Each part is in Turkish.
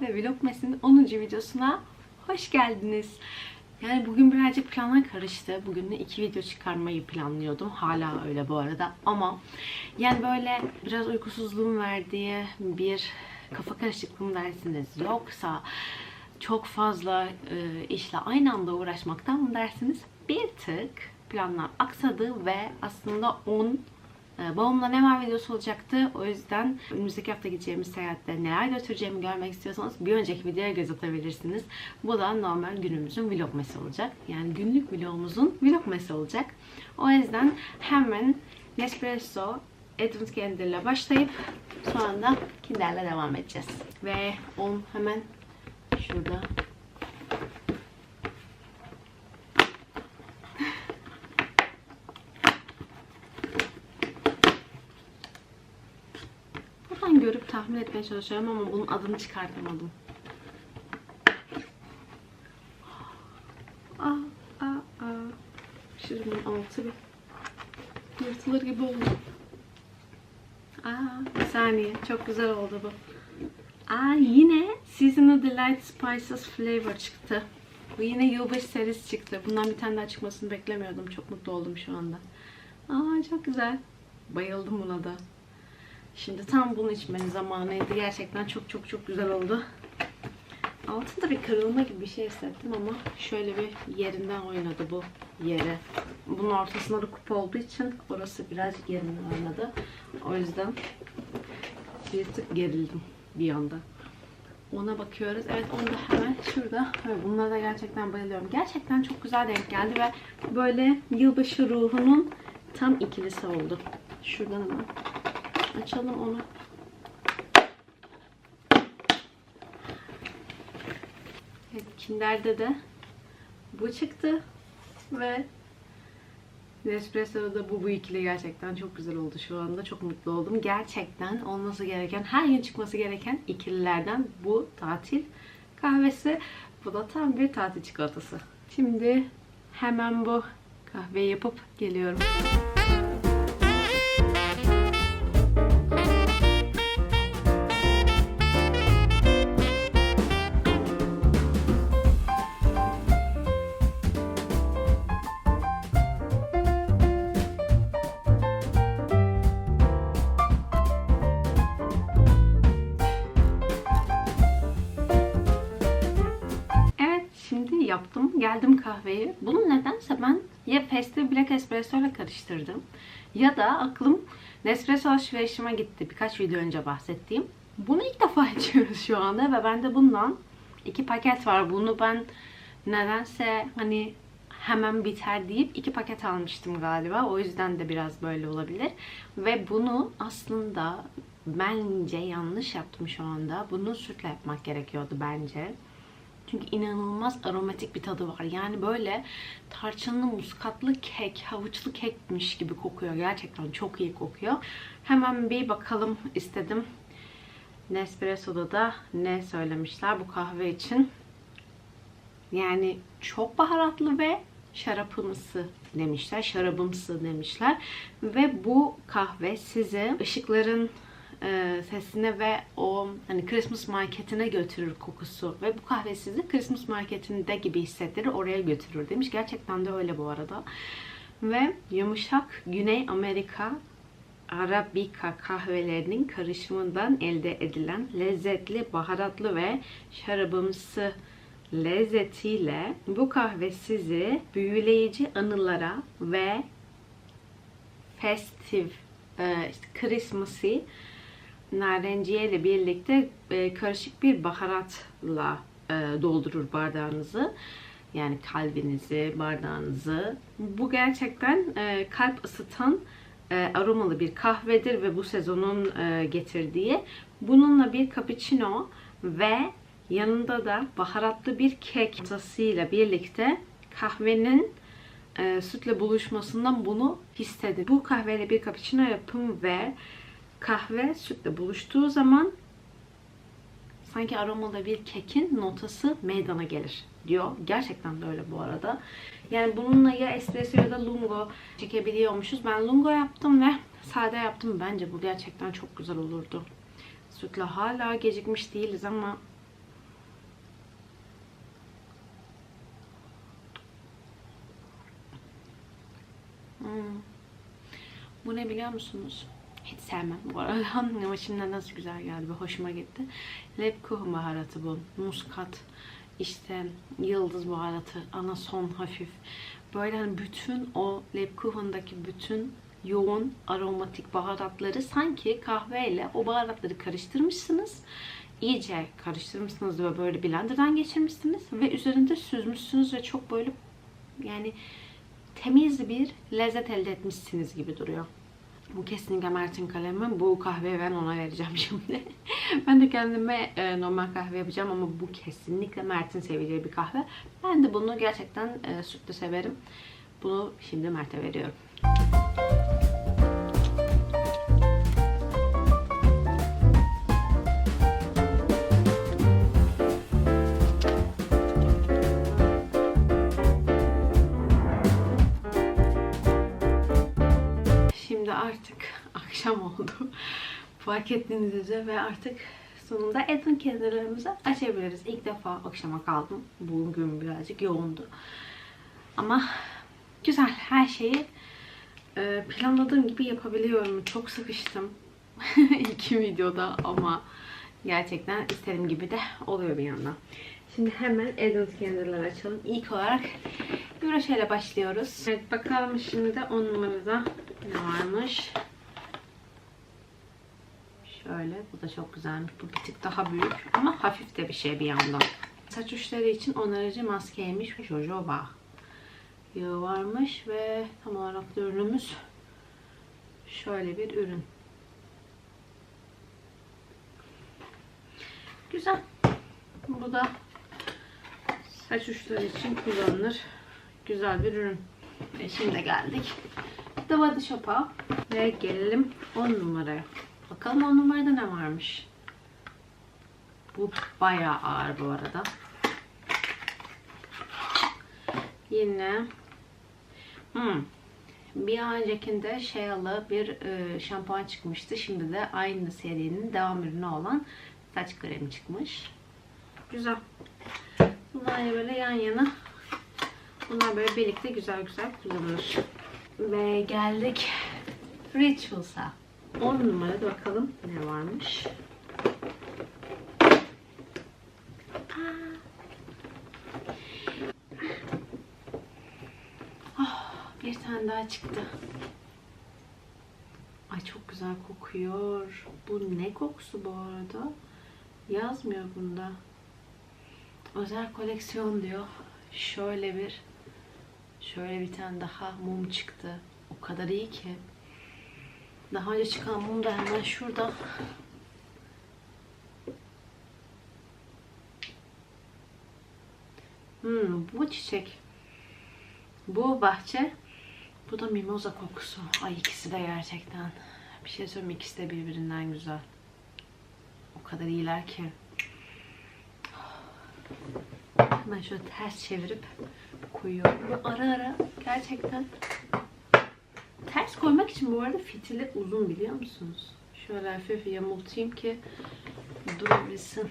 Ve Vlogmas'ın 10. videosuna hoş geldiniz. Yani bugün birazcık planlar karıştı. Bugün de iki video çıkarmayı planlıyordum. Hala öyle bu arada. Ama yani böyle biraz uykusuzluğum verdiği bir kafa karışıklığım dersiniz. Yoksa çok fazla e, işle aynı anda uğraşmaktan mı dersiniz? Bir tık planlar aksadı ve aslında 10 ee, Babamla ne var videosu olacaktı. O yüzden önümüzdeki hafta gideceğimiz seyahatte neler götüreceğimi görmek istiyorsanız bir önceki videoya göz atabilirsiniz. Bu da normal günümüzün vlogması olacak. Yani günlük vlogumuzun vlogması olacak. O yüzden hemen Nespresso Edmund Kendall ile başlayıp sonra da Kinder'le devam edeceğiz. Ve on hemen şurada Buradan görüp tahmin etmeye çalışıyorum ama bunun adını çıkartamadım. Aa, aa, aa. Şimdi bunun altı bir yırtılır gibi oldu. Aa, bir saniye. Çok güzel oldu bu. Aa, yine Seasonal Delight Spices Flavor çıktı. Bu yine yılbaşı serisi çıktı. Bundan bir tane daha çıkmasını beklemiyordum. Çok mutlu oldum şu anda. Aa, çok güzel. Bayıldım buna da. Şimdi tam bunun içmenin zamanıydı. Gerçekten çok çok çok güzel oldu. Altında bir kırılma gibi bir şey hissettim ama şöyle bir yerinden oynadı bu yere. Bunun ortasında da kupa olduğu için orası birazcık yerinden oynadı. O yüzden bir tık gerildim bir anda. Ona bakıyoruz. Evet onu da hemen şurada. Evet, bunlara da gerçekten bayılıyorum. Gerçekten çok güzel denk geldi ve böyle yılbaşı ruhunun tam ikilisi oldu. Şuradan hemen Açalım onu. Evet, Kinder'de de bu çıktı ve Nespresso'da da bu bu ikili gerçekten çok güzel oldu şu anda. Çok mutlu oldum. Gerçekten olması gereken, her gün çıkması gereken ikililerden bu tatil kahvesi. Bu da tam bir tatil çikolatası. Şimdi hemen bu kahveyi yapıp geliyorum. Kahveyi. Bunu nedense ben ya Festive Black Espresso ile karıştırdım. Ya da aklım Nespresso alışverişime gitti. Birkaç video önce bahsettiğim. Bunu ilk defa içiyoruz şu anda ve bende bundan iki paket var. Bunu ben nedense hani hemen biter deyip iki paket almıştım galiba. O yüzden de biraz böyle olabilir. Ve bunu aslında bence yanlış yaptım şu anda. Bunu sütle yapmak gerekiyordu bence. Çünkü inanılmaz aromatik bir tadı var. Yani böyle tarçınlı muskatlı kek, havuçlu kekmiş gibi kokuyor. Gerçekten çok iyi kokuyor. Hemen bir bakalım istedim. Nespresso'da da ne söylemişler bu kahve için. Yani çok baharatlı ve şarapımsı demişler. Şarabımsı demişler. Ve bu kahve size ışıkların e, sesine ve o hani Christmas marketine götürür kokusu ve bu kahve sizi Christmas marketinde gibi hissettirir oraya götürür demiş. Gerçekten de öyle bu arada. Ve yumuşak Güney Amerika Arabica kahvelerinin karışımından elde edilen lezzetli, baharatlı ve şarabımsı lezzetiyle bu kahve sizi büyüleyici anılara ve festive, e, işte Christmas'ı narenciye ile birlikte e, karışık bir baharatla e, doldurur bardağınızı. Yani kalbinizi, bardağınızı. Bu gerçekten e, kalp ısıtan aromalı bir kahvedir ve bu sezonun getirdiği. Bununla bir cappuccino ve yanında da baharatlı bir kek masasıyla birlikte kahvenin sütle buluşmasından bunu hissedin. Bu kahveyle bir cappuccino yapın ve kahve sütle buluştuğu zaman sanki aromalı bir kekin notası meydana gelir diyor. Gerçekten de öyle bu arada. Yani bununla ya espresso ya da lungo çekebiliyormuşuz. Ben lungo yaptım ve sade yaptım. Bence bu gerçekten çok güzel olurdu. sütle hala gecikmiş değiliz ama Hmm. Bu ne biliyor musunuz? Hiç sevmem bu arada ama şimdi nasıl güzel geldi ve hoşuma gitti. Lebkuchen baharatı bu. Muskat, işte yıldız baharatı, anason hafif. Böyle hani bütün o Lebkuchen'daki bütün yoğun aromatik baharatları sanki kahveyle o baharatları karıştırmışsınız. İyice karıştırmışsınız ve böyle blenderdan geçirmişsiniz ve üzerinde süzmüşsünüz ve çok böyle yani temiz bir lezzet elde etmişsiniz gibi duruyor. Bu kesinlikle Mert'in kalemi. Bu kahveyi ben ona vereceğim şimdi. ben de kendime e, normal kahve yapacağım ama bu kesinlikle Mert'in seveceği bir kahve. Ben de bunu gerçekten e, sütlü severim. Bunu şimdi Mert'e veriyorum. Oldu. Fark ettiğiniz üzere ve artık sonunda Edwin kendilerimizi açabiliriz. İlk defa akşama kaldım. Bugün birazcık yoğundu. Ama güzel. Her şeyi e, planladığım gibi yapabiliyorum. Çok sıkıştım. iki videoda ama gerçekten istediğim gibi de oluyor bir yandan. Şimdi hemen Adams kendileri açalım. İlk olarak Güreşe ile başlıyoruz. Evet bakalım şimdi de 10 numarada ne varmış. Şöyle bu da çok güzelmiş. Bu bir tık daha büyük ama hafif de bir şey bir yandan. Saç uçları için onarıcı maskeymiş ve jojoba yağı varmış ve tam olarak da ürünümüz şöyle bir ürün. Güzel. Bu da saç uçları için kullanılır. Güzel bir ürün. Ve şimdi geldik. Body Shop'a ve gelelim 10 numaraya. Bakalım 10 numarada ne varmış. Bu bayağı ağır bu arada. Yine hmm, bir öncekinde Shayla bir e, şampuan çıkmıştı. Şimdi de aynı serinin devam ürünü olan saç kremi çıkmış. Güzel. Bunlar böyle yan yana. Bunlar böyle birlikte güzel güzel kullanılır. Ve geldik Rituals'a. 10 numarada bakalım ne varmış. Ah, bir tane daha çıktı. Ay çok güzel kokuyor. Bu ne kokusu bu arada? Yazmıyor bunda. Özel koleksiyon diyor. Şöyle bir şöyle bir tane daha mum çıktı. O kadar iyi ki. Daha önce çıkan mum da hemen şurada. Hmm, bu çiçek. Bu bahçe. Bu da mimoza kokusu. Ay ikisi de gerçekten. Bir şey söyleyeyim ikisi de birbirinden güzel. O kadar iyiler ki. Hemen şöyle ters çevirip koyuyorum. Ara ara gerçekten ters koymak için bu arada fitili uzun biliyor musunuz? Şöyle hafif yamultayım ki durabilsin.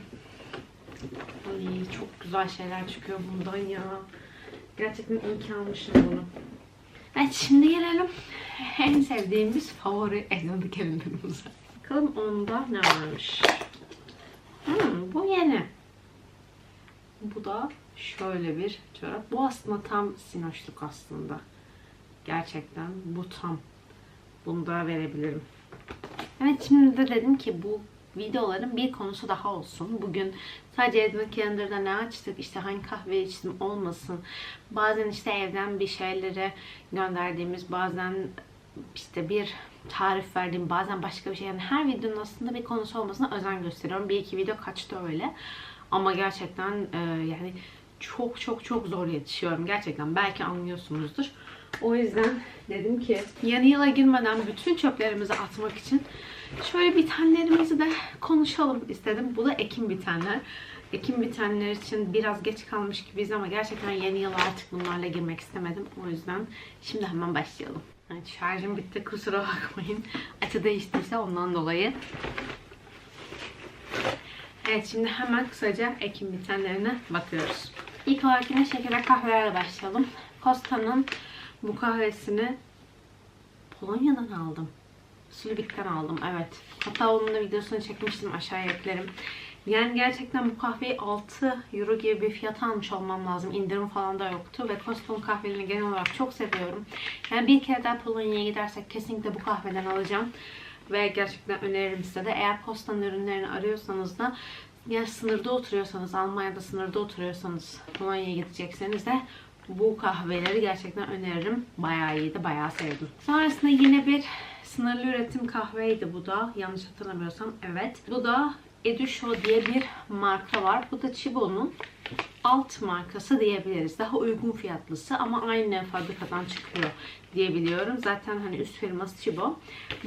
Ay çok güzel şeyler çıkıyor bundan ya. Gerçekten iyi ki almışım bunu. Evet şimdi gelelim en sevdiğimiz favori egzotik ürünümüze. Bakalım onda ne varmış. Hmm, bu yeni. Bu da şöyle bir çorap. Bu aslında tam sinoşluk aslında. Gerçekten bu tam. Bunu da verebilirim. Evet şimdi de dedim ki bu videoların bir konusu daha olsun. Bugün sadece Edwin Calendar'da ne açtık, işte hangi kahve içtim olmasın. Bazen işte evden bir şeyleri gönderdiğimiz, bazen işte bir tarif verdiğim, bazen başka bir şey. Yani her videonun aslında bir konusu olmasına özen gösteriyorum. Bir iki video kaçtı öyle. Ama gerçekten e, yani çok çok çok zor yetişiyorum. Gerçekten belki anlıyorsunuzdur. O yüzden dedim ki yeni yıla girmeden bütün çöplerimizi atmak için şöyle bitenlerimizi de konuşalım istedim. Bu da Ekim bitenler. Ekim bitenler için biraz geç kalmış gibiyiz ama gerçekten yeni yıla artık bunlarla girmek istemedim. O yüzden şimdi hemen başlayalım. Evet, şarjım bitti kusura bakmayın. Açı değiştiyse ondan dolayı. Evet şimdi hemen kısaca ekim bitenlerine bakıyoruz. İlk olarak yine şeker kahvelerle başlayalım. Costa'nın bu kahvesini Polonya'dan aldım. Sülbik'ten aldım evet. Hatta onun da videosunu çekmiştim aşağıya eklerim. Yani gerçekten bu kahveyi 6 euro gibi bir fiyat almış olmam lazım. İndirim falan da yoktu ve Costco'nun kahvelerini genel olarak çok seviyorum. Yani bir kere daha Polonya'ya gidersek kesinlikle bu kahveden alacağım. Ve gerçekten öneririm size de. Eğer Costa'nın ürünlerini arıyorsanız da ya sınırda oturuyorsanız, Almanya'da sınırda oturuyorsanız Polonya'ya gidecekseniz de bu kahveleri gerçekten öneririm. Bayağı iyiydi, bayağı sevdim. Sonrasında yine bir sınırlı üretim kahveydi bu da. Yanlış hatırlamıyorsam evet. Bu da Edusho diye bir marka var. Bu da Chibo'nun alt markası diyebiliriz. Daha uygun fiyatlısı ama aynı fabrikadan çıkıyor diyebiliyorum. Zaten hani üst firması Chibo.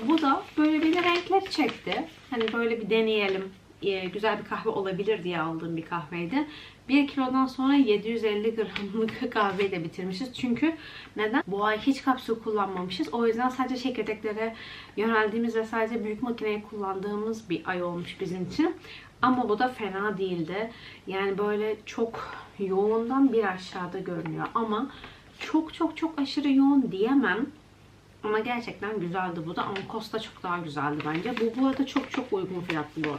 Bu da böyle bir de renkleri çekti. Hani böyle bir deneyelim. Ee, güzel bir kahve olabilir diye aldığım bir kahveydi. 1 kilodan sonra 750 gramlık kahveyi de bitirmişiz. Çünkü neden? Bu ay hiç kapsül kullanmamışız. O yüzden sadece çekirdeklere yöneldiğimiz ve sadece büyük makineyi kullandığımız bir ay olmuş bizim için. Ama bu da fena değildi. Yani böyle çok yoğundan bir aşağıda görünüyor. Ama çok çok çok aşırı yoğun diyemem. Ama gerçekten güzeldi bu da. Ama Costa çok daha güzeldi bence. Bu bu arada çok çok uygun fiyatlı bu.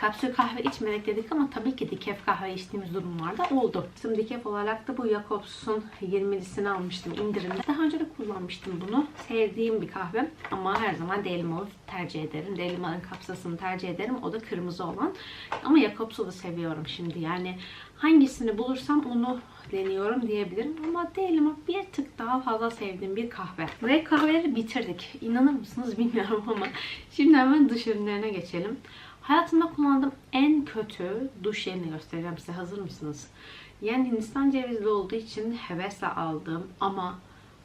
Kapsül kahve içmedik dedik ama tabii ki dikef kahve içtiğimiz durumlarda oldu. Şimdi dikef olarak da bu Jacobs'un 20'lisini almıştım indirimde. Daha önce de kullanmıştım bunu. Sevdiğim bir kahve ama her zaman Delimalı tercih ederim. Delimalı'nın kapsasını tercih ederim. O da kırmızı olan. Ama Jacobs'u da seviyorum şimdi. Yani hangisini bulursam onu deniyorum diyebilirim. Ama Delima bir tık daha fazla sevdiğim bir kahve. Ve kahveleri bitirdik. İnanır mısınız bilmiyorum ama şimdi hemen dış ürünlerine geçelim. Hayatımda kullandığım en kötü duş jelini göstereceğim size. Hazır mısınız? Yani Hindistan cevizli olduğu için hevesle aldım ama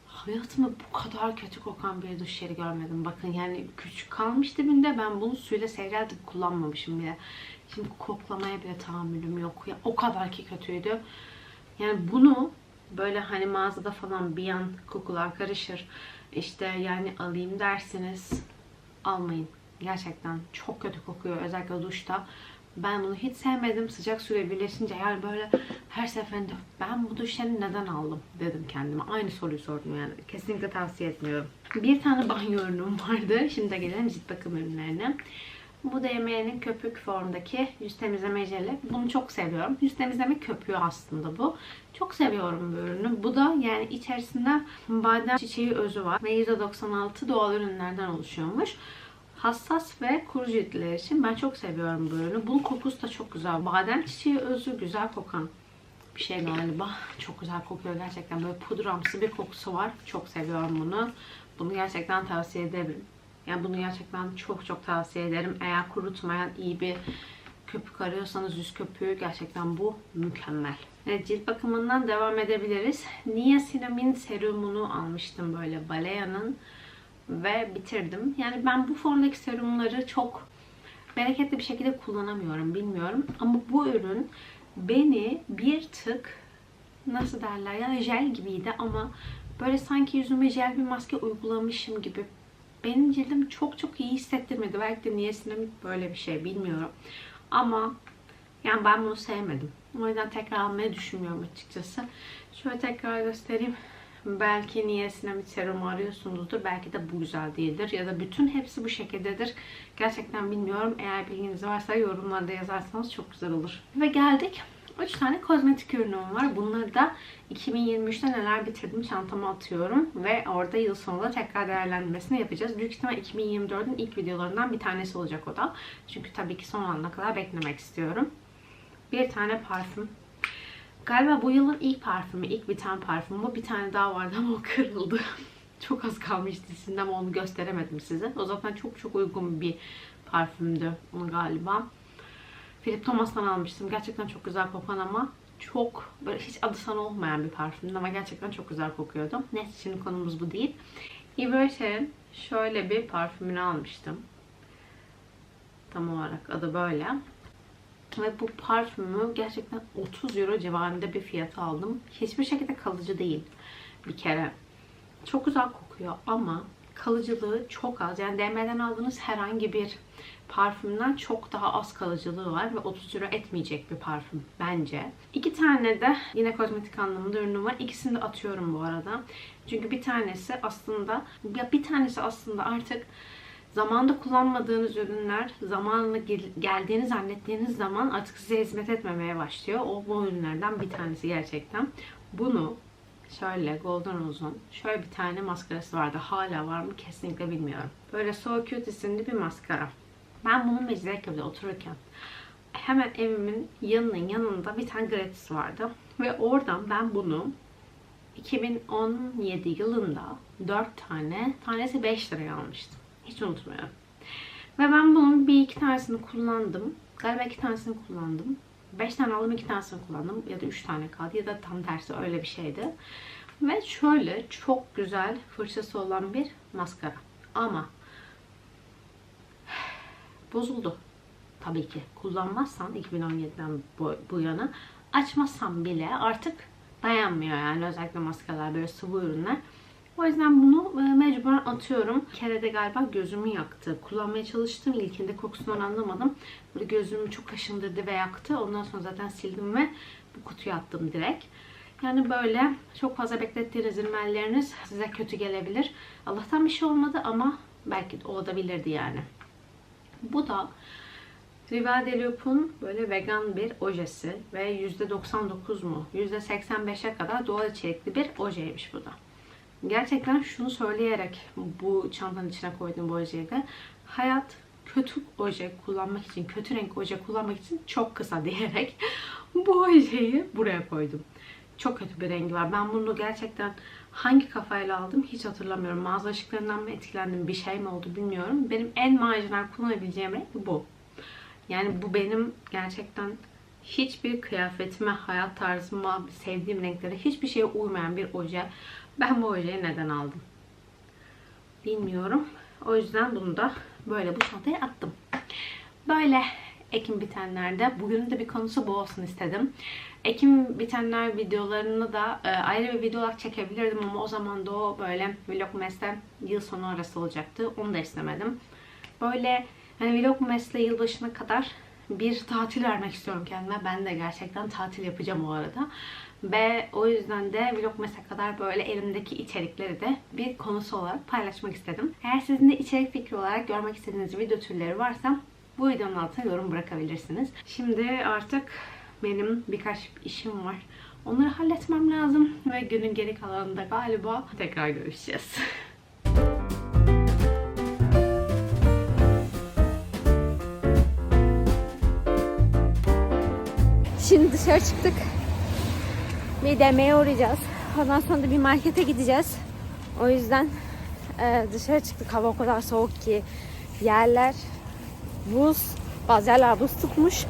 hayatımda bu kadar kötü kokan bir duş jeli görmedim. Bakın yani küçük kalmış dibinde ben bunu suyla seyreltip kullanmamışım bile. Şimdi koklamaya bile tahammülüm yok. Ya, o kadar ki kötüydü. Yani bunu böyle hani mağazada falan bir an kokular karışır. İşte yani alayım dersiniz almayın. Gerçekten çok kötü kokuyor özellikle duşta. Ben bunu hiç sevmedim. Sıcak suyla birleşince yani böyle her seferinde ben bu duş jelini neden aldım dedim kendime. Aynı soruyu sordum yani. Kesinlikle tavsiye etmiyorum. Bir tane banyo ürünüm vardı. Şimdi de gelelim cilt bakım ürünlerine. Bu DM'nin köpük formdaki yüz temizleme jeli. Bunu çok seviyorum. Yüz temizleme köpüğü aslında bu. Çok seviyorum bu ürünü. Bu da yani içerisinde badem çiçeği özü var. Ve %96 doğal ürünlerden oluşuyormuş hassas ve kuru ciltler için ben çok seviyorum bu ürünü. Bunun kokusu da çok güzel. Badem çiçeği özü güzel kokan bir şey galiba. Çok güzel kokuyor gerçekten. Böyle pudramsı bir kokusu var. Çok seviyorum bunu. Bunu gerçekten tavsiye ederim. Yani bunu gerçekten çok çok tavsiye ederim. Eğer kurutmayan iyi bir köpük arıyorsanız yüz köpüğü gerçekten bu mükemmel. Evet, cilt bakımından devam edebiliriz. Niacinamide serumunu almıştım böyle Balea'nın ve bitirdim. Yani ben bu formdaki serumları çok bereketli bir şekilde kullanamıyorum bilmiyorum. Ama bu ürün beni bir tık nasıl derler yani jel gibiydi ama böyle sanki yüzüme jel bir maske uygulamışım gibi benim cildim çok çok iyi hissettirmedi. Belki de niyesinamid böyle bir şey bilmiyorum. Ama yani ben bunu sevmedim. O yüzden tekrar almayı düşünmüyorum açıkçası. Şöyle tekrar göstereyim. Belki niyesinamid serumu arıyorsunuzdur. Belki de bu güzel değildir. Ya da bütün hepsi bu şekildedir. Gerçekten bilmiyorum. Eğer bilginiz varsa yorumlarda yazarsanız çok güzel olur. Ve geldik 3 tane kozmetik ürünüm var. Bunları da 2023'te neler bitirdim çantama atıyorum. Ve orada yıl sonunda tekrar değerlendirmesini yapacağız. Büyük ihtimal 2024'ün ilk videolarından bir tanesi olacak o da. Çünkü tabii ki son ana kadar beklemek istiyorum. Bir tane parfüm. Galiba bu yılın ilk parfümü, ilk biten parfümü. Bu bir tane daha vardı ama o kırıldı. çok az kalmıştı içinde ama onu gösteremedim size. O zaten çok çok uygun bir parfümdü onu galiba. Philip Thomas'tan almıştım. Gerçekten çok güzel kokan ama çok böyle hiç adı sana olmayan bir parfümdü ama gerçekten çok güzel kokuyordu. Neyse şimdi konumuz bu değil. Yves şöyle bir parfümünü almıştım. Tam olarak adı böyle. Ve bu parfümü gerçekten 30 euro civarında bir fiyata aldım. Hiçbir şekilde kalıcı değil bir kere. Çok güzel kokuyor ama kalıcılığı çok az. Yani DM'den aldığınız herhangi bir parfümden çok daha az kalıcılığı var ve 30 euro etmeyecek bir parfüm bence. İki tane de yine kozmetik anlamında ürünüm var. İkisini de atıyorum bu arada. Çünkü bir tanesi aslında ya bir tanesi aslında artık zamanda kullanmadığınız ürünler zamanla gel- geldiğini zannettiğiniz zaman artık size hizmet etmemeye başlıyor. O bu ürünlerden bir tanesi gerçekten. Bunu şöyle Golden Rose'un şöyle bir tane maskarası vardı. Hala var mı kesinlikle bilmiyorum. Böyle So Cute isimli bir maskara. Ben bunun Mecidiyeköy'de otururken hemen evimin yanının yanında bir tane gratis vardı. Ve oradan ben bunu 2017 yılında 4 tane, tanesi 5 liraya almıştım. Hiç unutmuyorum. Ve ben bunun bir iki tanesini kullandım. Galiba iki tanesini kullandım. 5 tane aldım, iki tanesini kullandım. Ya da 3 tane kaldı ya da tam tersi öyle bir şeydi. Ve şöyle çok güzel fırçası olan bir maskara. Ama bozuldu. Tabii ki. Kullanmazsan 2017'den bu, bu yana açmazsan bile artık dayanmıyor yani özellikle maskalar böyle sıvı ürünler. O yüzden bunu e, mecburen atıyorum. Bir kere de galiba gözümü yaktı. Kullanmaya çalıştım. İlkinde kokusundan anlamadım. Böyle gözümü çok kaşındırdı ve yaktı. Ondan sonra zaten sildim ve bu kutuya attım direkt. Yani böyle çok fazla beklettiğiniz ürünleriniz size kötü gelebilir. Allah'tan bir şey olmadı ama belki de olabilirdi yani. Bu da Riva de Loup'un böyle vegan bir ojesi ve %99 mu %85'e kadar doğal içerikli bir ojeymiş bu da. Gerçekten şunu söyleyerek bu çantanın içine koydum bu ojeyi de. Hayat kötü oje kullanmak için, kötü renk oje kullanmak için çok kısa diyerek bu ojeyi buraya koydum. Çok kötü bir rengi var. Ben bunu gerçekten hangi kafayla aldım hiç hatırlamıyorum. Mağaza ışıklarından mı etkilendim, bir şey mi oldu bilmiyorum. Benim en marjinal kullanabileceğim renk bu. Yani bu benim gerçekten hiçbir kıyafetime, hayat tarzıma, sevdiğim renklere hiçbir şeye uymayan bir oje. Ben bu ojeyi neden aldım? Bilmiyorum. O yüzden bunu da böyle bu çantaya attım. Böyle Ekim bitenlerde. Bugünün de bir konusu bu olsun istedim. Ekim bitenler videolarını da e, ayrı bir video olarak çekebilirdim ama o zaman da o böyle Vlogmas'te yıl sonu arası olacaktı. Onu da istemedim. Böyle hani Vlogmas'le yılbaşına kadar bir tatil vermek istiyorum kendime. Ben de gerçekten tatil yapacağım o arada. Ve o yüzden de Vlogmas'a kadar böyle elimdeki içerikleri de bir konusu olarak paylaşmak istedim. Eğer sizin de içerik fikri olarak görmek istediğiniz video türleri varsa bu videonun altına yorum bırakabilirsiniz. Şimdi artık benim birkaç işim var. Onları halletmem lazım ve günün geri kalanında galiba tekrar görüşeceğiz. Şimdi dışarı çıktık. Bir demeye uğrayacağız. Ondan sonra da bir markete gideceğiz. O yüzden e, dışarı çıktık. Hava o kadar soğuk ki yerler buz. Bazı yerler buz tutmuş.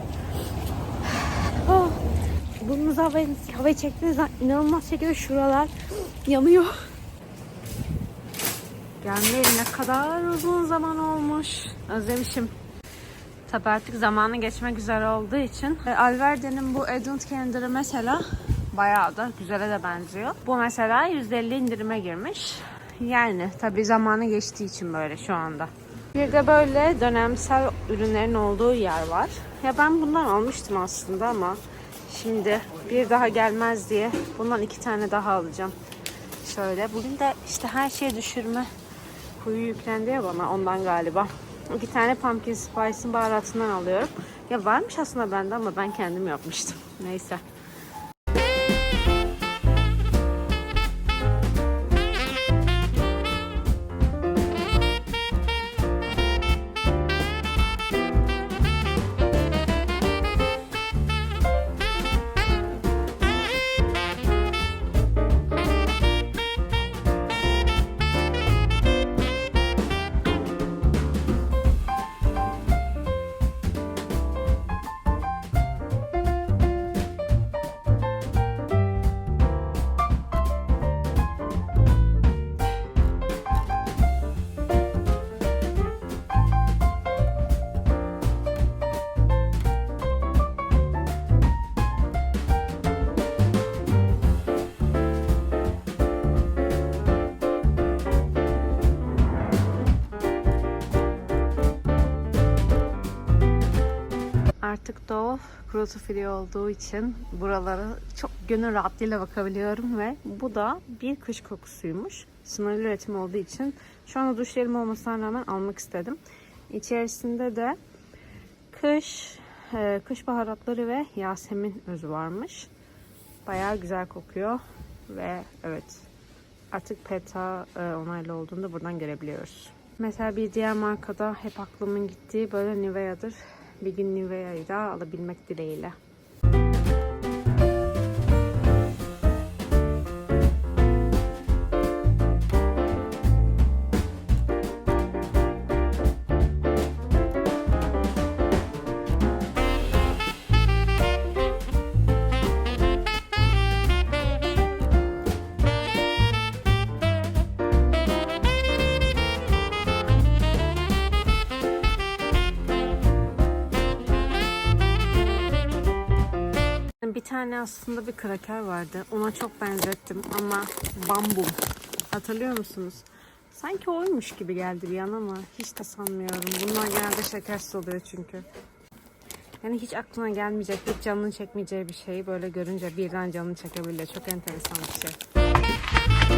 Oh. Burnunuza havayı, havayı çektiğiniz zaman inanılmaz şekilde şuralar yanıyor. Gelmeyeli ne kadar uzun zaman olmuş. Özlemişim. Tabi artık zamanı geçmek üzere olduğu için. E, Alverde'nin bu Adult Calendar'ı mesela bayağı da güzele de benziyor. Bu mesela %50 indirime girmiş. Yani tabi zamanı geçtiği için böyle şu anda. Bir de böyle dönemsel ürünlerin olduğu yer var. Ya ben bundan almıştım aslında ama şimdi bir daha gelmez diye bundan iki tane daha alacağım. Şöyle bugün de işte her şeye düşürme huyu yüklendi ya bana ondan galiba. İki tane pumpkin spice'ın baharatından alıyorum. Ya varmış aslında bende ama ben kendim yapmıştım. Neyse. Artık doğu free olduğu için buralara çok gönül rahatlığıyla bakabiliyorum ve bu da bir kış kokusuymuş. Sınırlı üretim olduğu için şu anda duş jelim olmasına rağmen almak istedim. İçerisinde de kış e, kış baharatları ve yasemin özü varmış. Bayağı güzel kokuyor ve evet artık PETA e, onaylı olduğunu da buradan görebiliyoruz. Mesela bir diğer markada hep aklımın gittiği böyle Nivea'dır. Bir gün Nivea'yı da alabilmek dileğiyle. Tane aslında bir kraker vardı. Ona çok benzettim ama bambum. Hatırlıyor musunuz? Sanki oymuş gibi geldi bir an ama hiç de sanmıyorum. Bunlar genelde şekersiz oluyor çünkü. Yani hiç aklına gelmeyecek, hiç canını çekmeyeceği bir şeyi böyle görünce birden canını çekebilir. Çok enteresan bir şey.